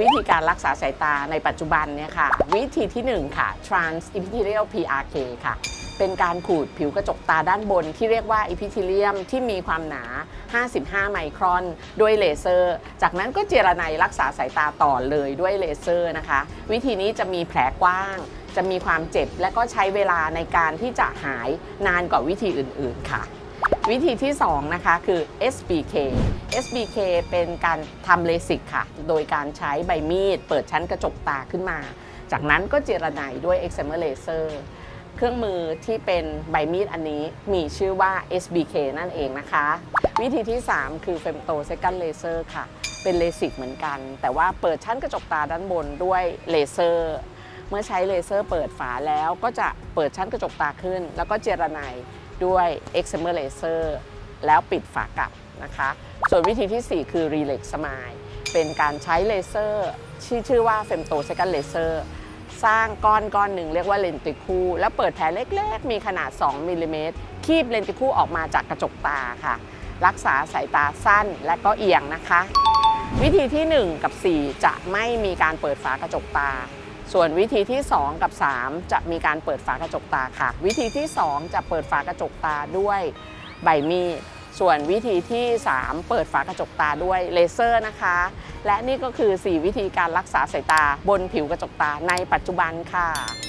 วิธีการรักษาสายตาในปัจจุบันเนี่ยค่ะ วิธีที่ 1 ค่ะ trans epithelial PRK ค่ะ เป็นการขูดผิวกระจกตาด้านบนที่เรียกว่า epithelium ที่มีความหนา 55 ไมครอน ด้วยเลเซอร์ จากนั้นก็เจรไนรักษาสายตาต่อเลยด้วยเลเซอร์นะคะ วิธีนี้จะมีแผลกว้างจะมีความเจ็บและก็ใช้เวลาในการที่จะหายนานกว่าวิธีอื่น ๆ ค่ะ วิธีที่ 2 นะคะคือ SBK SBK เป็นการทำเลสิกค่ะ โดยการใช้ใบมีด เปิดชั้นกระจกตาขึ้นมา จากนั้นก็เจรไนด้วย excimer laser เครื่องมือที่เป็นใบมีดอันนี้มีชื่อว่า SBK นั่นเองนะคะ วิธีที่ 3 คือ Femto Second Laser ค่ะ เป็นเลสิกเหมือนกัน แต่ว่าเปิดชั้นกระจกตาด้านบนด้วยเลเซอร์เมื่อใช้เลเซอร์เปิดฝาแล้วก็จะเปิดชั้นกระจกตาขึ้น แล้วก็เจรไน ด้วย excimer laser แล้วปิดฝากลับนะคะ ส่วนวิธีทีสี่4 คือ Relax Smile เป็นการใช้เลเซอร์ที่ชื่อว่า Femto Second Laser สร้างก้อนก้อนหนึ่งเรียกว่าเลนติคูแล้วเปิดแผลเล็กๆ มีขนาด 2มิลลิเมตรคีบเลนติคูออกมาจากกระจกตาค่ะ รักษาสายตาสั้นและก็เอียงนะคะ วิธีที่ 1 กับ 4 จะไม่มีการเปิดฝากระจกตา ส่วนวิธีที่ 2 กับ 3 จะมีการเปิดฝากระจกตาค่ะ วิธีที่ 2 จะเปิดฝากระจกตาด้วยใบมีดส่วนวิธีที่ 3 เปิดฝากระจกตาด้วยเลเซอร์นะคะ และนี่ก็คือ 4 วิธีการรักษาสายตาบนผิวกระจกตาในปัจจุบันค่ะ